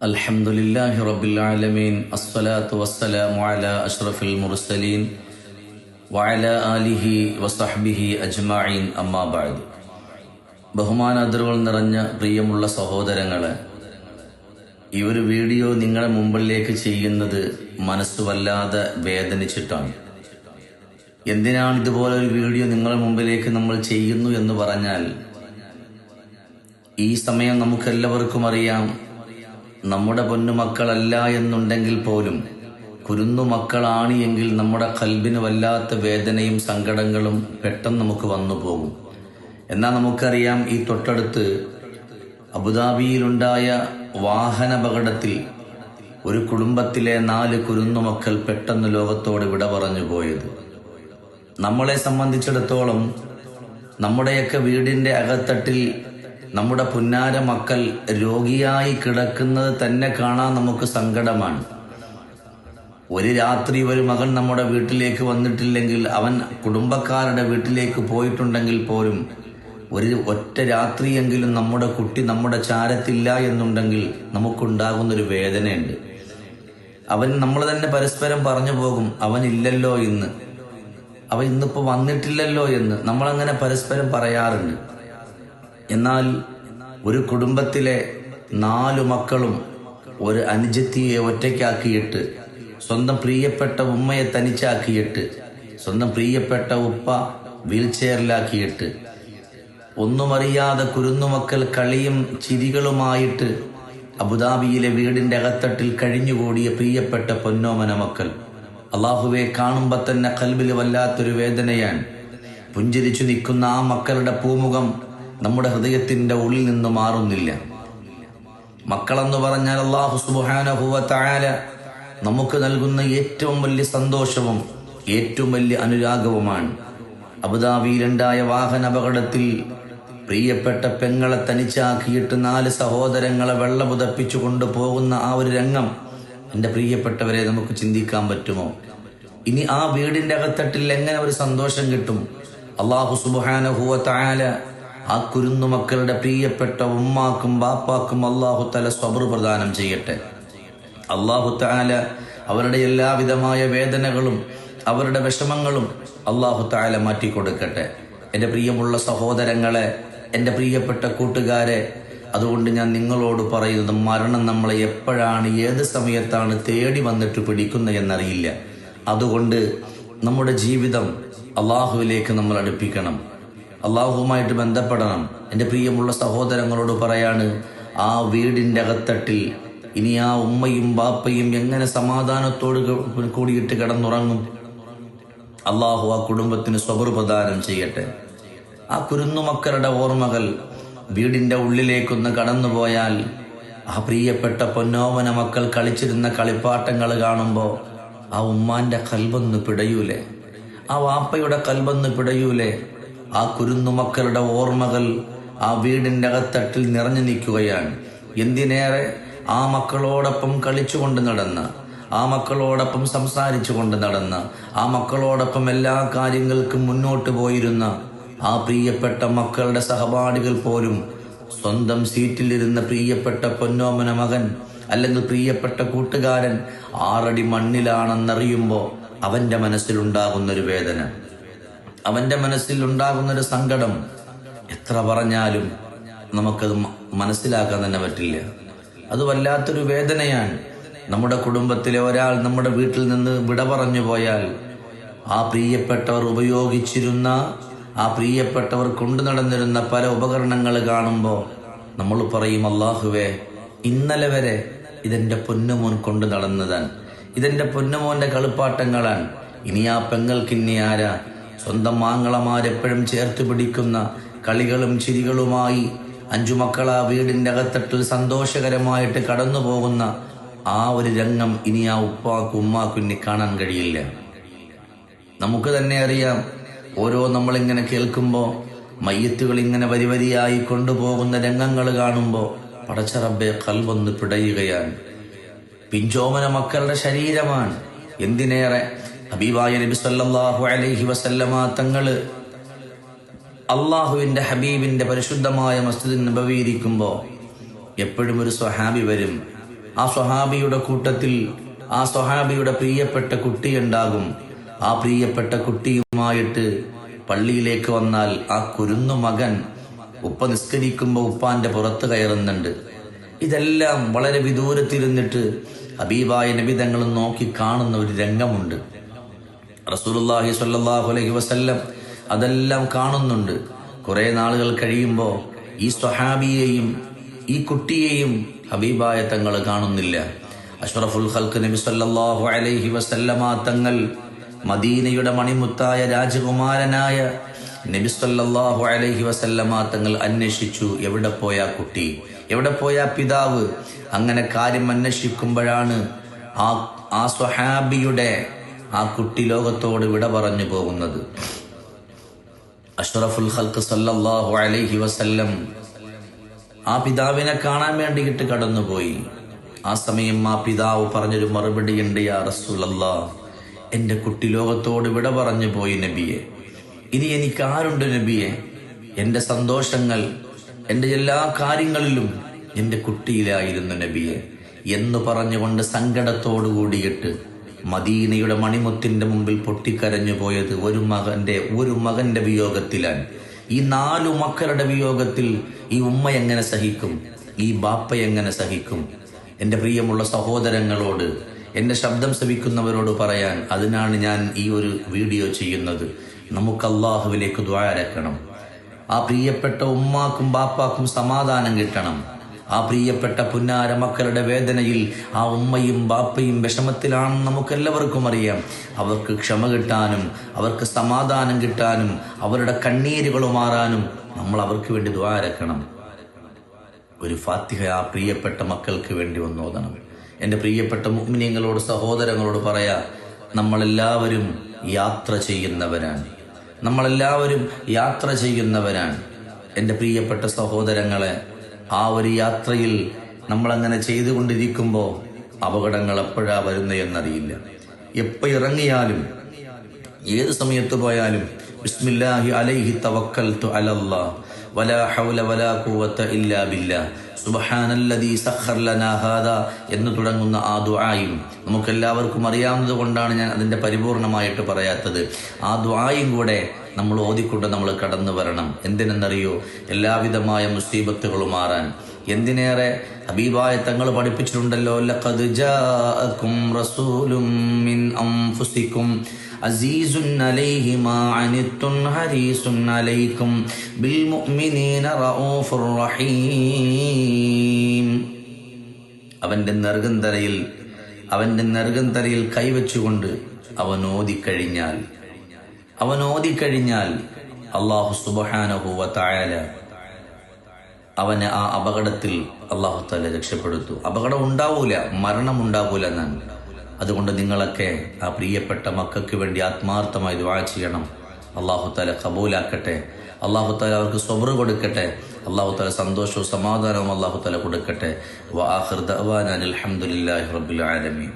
الحمد لله رب العالمين الصلاة والسلام على أشرف المرسلين وعلى آله وصحبه أجمعين أما بعد ബഹുമാനാദരവുകൾ നിറഞ്ഞ പ്രിയമുള്ള സഹോദരങ്ങളെ ഈ ഒരു വീഡിയോ നിങ്ങളുടെ മുമ്പിലേക്ക് ചെയ്യുന്നത് മനസ്സ് വല്ലാതെ വേദനിച്ചിട്ടാണ് എന്തിനാണ് ഇതുപോലെ ഒരു വീഡിയോ നിങ്ങളുടെ മുമ്പിലേക്ക് നമ്മൾ ചെയ്യുന്നു എന്ന് പറഞ്ഞാൽ ഈ സമയം നമുക്കെല്ലാവർക്കും അറിയാം നമ്മുടെ പൊന്നുമക്കളല്ല എന്നുണ്ടെങ്കിൽ പോലും കുരുന്നു മക്കളാണ് എങ്കിൽ നമ്മുടെ കൽബിന് വല്ലാത്ത വേദനയും സങ്കടങ്ങളും പെട്ടെന്ന് നമുക്ക് വന്നു പോകും. എന്നാൽ നമുക്കറിയാം ഈ തൊട്ടടുത്ത് അബുദാബിയിലുണ്ടായ വാഹനപകടത്തിൽ ഒരു കുടുംബത്തിലെ നാല് കുരുന്നു മക്കൾ പെട്ടെന്ന് ലോകത്തോട് വിട പറഞ്ഞു പോയത്. നമ്മളെ സംബന്ധിച്ചിടത്തോളം നമ്മുടെയൊക്കെ വീടിന്റെ അകത്തട്ടിൽ നമ്മുടെ പുന്നാര മക്കൾ രോഗിയായി കിടക്കുന്നത് തന്നെ കാണാൻ നമുക്ക് സങ്കടമാണ്. ഒരു രാത്രി ഒരു മകൻ നമ്മുടെ വീട്ടിലേക്ക് വന്നിട്ടില്ലെങ്കിൽ അവൻ കുടുംബക്കാരുടെ വീട്ടിലേക്ക് പോയിട്ടുണ്ടെങ്കിൽ പോലും ഒരു ഒറ്റ രാത്രിയെങ്കിലും നമ്മുടെ കുട്ടി നമ്മുടെ ചാരത്തില്ല എന്നുണ്ടെങ്കിൽ നമുക്കുണ്ടാകുന്നൊരു വേദനയുണ്ട്. അവൻ നമ്മൾ തന്നെ പരസ്പരം പറഞ്ഞു പോകും അവൻ ഇല്ലല്ലോ ഇന്ന് അവൻ ഇന്നിപ്പോ വന്നിട്ടില്ലല്ലോ എന്ന്. നമ്മളങ്ങനെ പരസ്പരം പറയാറുണ്ട്. എന്നാൽ ഒരു കുടുംബത്തിലെ നാലു മക്കളും ഒരു അനുജത്തിയെ ഒറ്റയ്ക്കാക്കിയിട്ട് സ്വന്തം പ്രിയപ്പെട്ട ഉമ്മയെ തനിച്ചാക്കിയിട്ട് സ്വന്തം പ്രിയപ്പെട്ട ഉപ്പ വീൽ ചെയറിലാക്കിയിട്ട് ഒന്നുമറിയാതെ കുരുന്നുമക്കൾ കളിയും ചിരികളുമായിട്ട് അബുദാബിയിലെ വീടിന്റെ അകത്തട്ടിൽ കഴിഞ്ഞുകൂടിയ പ്രിയപ്പെട്ട പൊന്നോമന മക്കൾ. അള്ളാഹുവെ കാണുമ്പോൾ തന്നെ കൽബിൽ വല്ലാത്തൊരു വേദനയാണ്. പുഞ്ചിരിച്ചു നിൽക്കുന്ന ആ മക്കളുടെ പൂമുഖം നമ്മുടെ ഹൃദയത്തിന്റെ ഉള്ളിൽ നിന്ന് മാറുന്നില്ല. മക്കളെന്ന് പറഞ്ഞാൽ അള്ളാഹു സുബാനഹുവല നമുക്ക് നൽകുന്ന ഏറ്റവും വലിയ സന്തോഷവും ഏറ്റവും വലിയ അനുരാഗവുമാണ്. അബുദാബിയിലുണ്ടായ വാഹന അപകടത്തിൽ പ്രിയപ്പെട്ട പെങ്ങളെ തനിച്ചാക്കിയിട്ട് നാല് സഹോദരങ്ങളെ വെള്ള പുതപ്പിച്ചു കൊണ്ടുപോകുന്ന ആ ഒരു രംഗം എന്റെ പ്രിയപ്പെട്ടവരെ നമുക്ക് ചിന്തിക്കാൻ പറ്റുമോ? ഇനി ആ വീടിന്റെ അകത്തട്ടിൽ എങ്ങനെ ഒരു സന്തോഷം കിട്ടും? അള്ളാഹു സുബാനഹുവ തായാല ആ കുരുന്നു മക്കളുടെ പ്രിയപ്പെട്ട ഉമ്മാക്കും ബാപ്പാക്കും അള്ളാഹു തല സ്വബർ പ്രദാനം ചെയ്യട്ടെ. അള്ളാഹു താല അവരുടെ എല്ലാവിധമായ വേദനകളും അവരുടെ വിഷമങ്ങളും അള്ളാഹു താല മാറ്റിക്കൊടുക്കട്ടെ. എന്റെ പ്രിയമുള്ള സഹോദരങ്ങളെ എന്റെ പ്രിയപ്പെട്ട കൂട്ടുകാരെ അതുകൊണ്ട് ഞാൻ നിങ്ങളോട് പറയുന്നത് മരണം നമ്മളെ എപ്പോഴാണ് ഏത് സമയത്താണ് തേടി വന്നിട്ട് പിടിക്കുന്നത് എന്നറിയില്ല. അതുകൊണ്ട് നമ്മുടെ ജീവിതം അള്ളാഹുവിലേക്ക് നമ്മൾ അടുപ്പിക്കണം. അള്ളാഹുവുമായിട്ട് ബന്ധപ്പെടണം. എന്റെ പ്രിയമുള്ള സഹോദരങ്ങളോട് പറയാണ് ആ വീടിന്റെ അകത്തട്ടിൽ ഇനി ആ ഉമ്മയും ബാപ്പയും എങ്ങനെ സമാധാനത്തോട് കൂടിയിട്ട് കിടന്നുറങ്ങും? അള്ളാഹു ആ കുടുംബത്തിന് സ്വബർ പ്രദാനം ചെയ്യട്ടെ. ആ കുരുന്നുമക്കരുടെ ഓർമ്മകൾ വീടിന്റെ ഉള്ളിലേക്കൊന്ന് കടന്നുപോയാൽ ആ പ്രിയപ്പെട്ട പൊന്നോമന മക്കൾ കളിച്ചിരുന്ന കളിപ്പാട്ടങ്ങൾ കാണുമ്പോൾ ആ ഉമ്മാന്റെ കൽബൊന്ന് പിടയൂലേ? ആ വാപ്പയുടെ കൽബൊന്ന് പിടയൂലേ? ആ കുരുന്നുമക്കളുടെ ഓർമ്മകൾ ആ വീടിന്റെ അകത്തട്ടിൽ നിറഞ്ഞു നിൽക്കുകയാണ്. എന്തിനേറെ ആ മക്കളോടൊപ്പം കളിച്ചുകൊണ്ട് നടന്ന് ആ മക്കളോടൊപ്പം സംസാരിച്ചു കൊണ്ട് നടന്ന് ആ മക്കളോടൊപ്പം എല്ലാ കാര്യങ്ങൾക്കും മുന്നോട്ട് പോയിരുന്ന ആ പ്രിയപ്പെട്ട മക്കളുടെ സഹപാഠികൾ പോലും സ്വന്തം സീറ്റിലിരുന്ന പ്രിയപ്പെട്ട പൊന്നോമന മകൻ അല്ലെങ്കിൽ പ്രിയപ്പെട്ട കൂട്ടുകാരൻ ആറടി മണ്ണിലാണെന്നറിയുമ്പോൾ അവന്റെ മനസ്സിലുണ്ടാകുന്നൊരു വേദന. അവന്റെ മനസ്സിൽ ഉണ്ടാകുന്നൊരു സങ്കടം എത്ര പറഞ്ഞാലും നമുക്കത് മനസ്സിലാക്കാൻ തന്നെ പറ്റില്ല. അത് വല്ലാത്തൊരു വേദനയാണ്. നമ്മുടെ കുടുംബത്തിലെ ഒരാൾ നമ്മുടെ വീട്ടിൽ നിന്ന് വിട പറഞ്ഞു പോയാൽ ആ പ്രിയപ്പെട്ടവർ ഉപയോഗിച്ചിരുന്ന ആ പ്രിയപ്പെട്ടവർ കൊണ്ടു നടന്നിരുന്ന പല ഉപകരണങ്ങൾ കാണുമ്പോൾ നമ്മൾ പറയും അള്ളാഹുവേ ഇന്നലെ വരെ ഇതെന്റെ പൊന്നുമോൻ കൊണ്ടു നടന്നതാണ്. ഇതെന്റെ പൊന്നുമോന്റെ കളിപ്പാട്ടങ്ങളാണ്. ഇനി ആ പെങ്ങൾക്ക് ഇനി ആരാ സ്വന്തം മാങ്ങളമാരെപ്പോഴും ചേർത്ത് പിടിക്കുന്ന കളികളും ചിരികളുമായി അഞ്ചു മക്കൾ ആ വീടിന്റെ അകത്തട്ടിൽ സന്തോഷകരമായിട്ട് കടന്നു പോകുന്ന ആ ഒരു രംഗം ഇനി ആ ഉപ്പാക്കും ഉമ്മാക്കും ഇനി കാണാൻ കഴിയില്ല. നമുക്ക് തന്നെ അറിയാം ഓരോ നമ്മളിങ്ങനെ കേൾക്കുമ്പോൾ മയ്യത്തുകൾ ഇങ്ങനെ വരിവരിയായി കൊണ്ടുപോകുന്ന രംഗങ്ങൾ കാണുമ്പോൾ പടച്ചറബെ കൽവൊന്ന് പിടയുകയാണ്. പിഞ്ചോമന മക്കളുടെ ശരീരമാണ്. എന്തിനേറെ ഹബീബായ നബി സല്ലല്ലാഹു അലൈഹി വസല്ലമ തങ്ങൾ അള്ളാഹുവിന്റെ ഹബീബിന്റെ പരിശുദ്ധമായ മസ്ജിദ് നബവീരിക്കുമ്പോൾ എപ്പോഴും ഒരു സ്വഹാബി വരും. ആ സ്വഹാബിയുടെ കൂട്ടത്തിൽ ആ സ്വഹാബിയുടെ പ്രിയപ്പെട്ട കുട്ടി ഉണ്ടാകും. ആ പ്രിയപ്പെട്ട കുട്ടിയുമായിട്ട് പള്ളിയിലേക്ക് വന്നാൽ ആ കുരുന്നു മകൻ ഉപ്പ നിസ്കരിക്കുമ്പോൾ ഉപ്പാന്റെ പുറത്ത് കയറുന്നുണ്ട്. ഇതെല്ലാം വളരെ വിദൂരത്തിരുന്നിട്ട് ഹബീബായ നബിതങ്ങൾ നോക്കി കാണുന്ന ഒരു രംഗമുണ്ട്. റസൂലുള്ളാഹി സ്വല്ലല്ലാഹു അലൈഹി വസല്ലം അതെല്ലാം കാണുന്നുണ്ട്. കുറെ നാളുകൾ കഴിയുമ്പോൾ ഈ സ്വഹാബിയെയും ഈ കുട്ടിയെയും ഹബീബായ തങ്ങൾ കാണുന്നില്ല. അഷ്റഫുൽ ഖൽക്ക് നബി സല്ലല്ലാഹു അലൈഹി വസല്ലമ തങ്ങൾ മദീനയുടെ മണിമുത്തായ രാജകുമാരനായ നബി സല്ലല്ലാഹു അലൈഹി വസല്ലമ തങ്ങൾ അന്വേഷിച്ചു എവിടെ പോയ കുട്ടി? എവിടെ പോയ പിതാവ്? അങ്ങനെ കാര്യം അന്വേഷിക്കുമ്പോഴാണ് ആ ആ സ്വഹാബിയുടെ ആ കുട്ടി ലോകത്തോട് വിട പറഞ്ഞു പോകുന്നത്. അഷ്റഫുൽ ഖൽക്ക് സല്ലല്ലാഹു അലൈഹി വസല്ലം ആ പിതാവിനെ കാണാൻ വേണ്ടിയിട്ട് കടന്നുപോയി. ആ സമയം ആ പിതാവ് പറഞ്ഞൊരു മറുപടി ഉണ്ട് യാ റസൂലല്ലാ എന്റെ കുട്ടി ലോകത്തോട് വിട പറഞ്ഞു പോയി നബിയെ. ഇനി എനിക്ക് ആരുണ്ട് നബിയെ? എന്റെ സന്തോഷങ്ങൾ എന്റെ എല്ലാ കാര്യങ്ങളിലും എന്റെ കുട്ടിയിലായിരുന്നു നബിയെ. എന്ന് പറഞ്ഞുകൊണ്ട് സങ്കടത്തോടു കൂടിയിട്ട് മദീനയുടെ മണിമുത്തിന്റെ മുമ്പിൽ പൊട്ടിക്കരഞ്ഞു പോയത് ഒരു മകന്റെ ഒരു മകന്റെ വിയോഗത്തിലാണ്. ഈ നാലു മക്കളുടെ വിയോഗത്തിൽ ഈ ഉമ്മ എങ്ങനെ സഹിക്കും? ഈ ബാപ്പ എങ്ങനെ സഹിക്കും? എന്റെ പ്രിയമുള്ള സഹോദരങ്ങളോട് എന്റെ ശബ്ദം ശ്രവിക്കുന്നവരോട് പറയാൻ അതിനാണ് ഞാൻ ഈ ഒരു വീഡിയോ ചെയ്യുന്നത്. നമുക്ക് അള്ളാഹുവിലേക്ക് ദ്വാരക്കണം ആ പ്രിയപ്പെട്ട ഉമ്മാക്കും ബാപ്പാക്കും സമാധാനം കിട്ടണം. ആ പ്രിയപ്പെട്ട പുന്നാര മക്കളുടെ വേദനയിൽ ആ ഉമ്മയും ബാപ്പയും വിഷമത്തിലാണെന്ന് നമുക്കെല്ലാവർക്കും അറിയാം. അവർക്ക് ക്ഷമ കിട്ടാനും അവർക്ക് സമാധാനം കിട്ടാനും അവരുടെ കണ്ണീരുകൾ മാറാനും നമ്മൾ അവർക്ക് വേണ്ടി ദ്വാരക്കണം ഒരു ഫാത്തിഹ ആ പ്രിയപ്പെട്ട മക്കൾക്ക് വേണ്ടി ഒന്ന് എന്റെ പ്രിയപ്പെട്ട മുഗ്മിനിയങ്ങളോട് സഹോദരങ്ങളോട് പറയാ നമ്മളെല്ലാവരും യാത്ര ചെയ്യുന്നവരാണ്. നമ്മളെല്ലാവരും യാത്ര ചെയ്യുന്നവരാണ്. എന്റെ പ്രിയപ്പെട്ട സഹോദരങ്ങളെ ആ ഒരു യാത്രയിൽ നമ്മളങ്ങനെ ചെയ്തുകൊണ്ടിരിക്കുമ്പോൾ അപകടങ്ങൾ എപ്പോഴാ വരുന്നത് എന്നറിയില്ല. എപ്പോൾ ഇറങ്ങിയാലും ഏത് സമയത്ത് പോയാലും ബിസ്മില്ലാഹി അലൈഹി തവക്കൽതു അലല്ലാ വലാ ഹൗല വലാ ഇല്ലാ എന്ന് തുടങ്ങുന്ന ആ ദുആയും നമുക്കെല്ലാവർക്കും അറിയാവുന്നത് കൊണ്ടാണ് ഞാൻ അതിന്റെ പരിപൂർണമായിട്ട് പറയാത്തത്. ആ ദുആയും കൂടെ നമ്മൾ ഓതിക്കൊണ്ട് നമ്മൾ കടന്നു വരണം. എന്തിനെന്നറിയോ? എല്ലാവിധമായ മുസീബത്തുകളും മാറാൻ. എന്തിനേറെ? ഹബീബായ തങ്ങൾ പഠിപ്പിച്ചിട്ടുണ്ടല്ലോ റഊഫുർ റഹീം. അവന്റെ നെറുകന്തരയിൽ അവന്റെ നെറുകന്തരയിൽ കൈവച്ചുകൊണ്ട് അവൻ ഓതിക്കഴിഞ്ഞാൽ അവൻ ഓതിക്കഴിഞ്ഞാൽ അള്ളാഹു സുബഹാനഹുവ തായാല അവനെ ആ അപകടത്തിൽ അള്ളാഹു താല രക്ഷപ്പെടുത്തു. അപകടം ഉണ്ടാവൂല മരണം ഉണ്ടാവൂല എന്നാണ്. അതുകൊണ്ട് നിങ്ങളൊക്കെ ആ പ്രിയപ്പെട്ട മക്കൾക്ക് വേണ്ടി ആത്മാർത്ഥമായി ദുവാ ചെയ്യണം. അള്ളാഹു താല കബൂലാക്കട്ടെ. അള്ളാഹു താല അവർക്ക് സ്വബറ് കൊടുക്കട്ടെ. അള്ളാഹു താല സന്തോഷവും സമാധാനവും അള്ളാഹു താല കൊടുക്കട്ടെ. വാഹിർ ഹംദുലില്ലാഹി റബ്ബിൽ ആലമീൻ.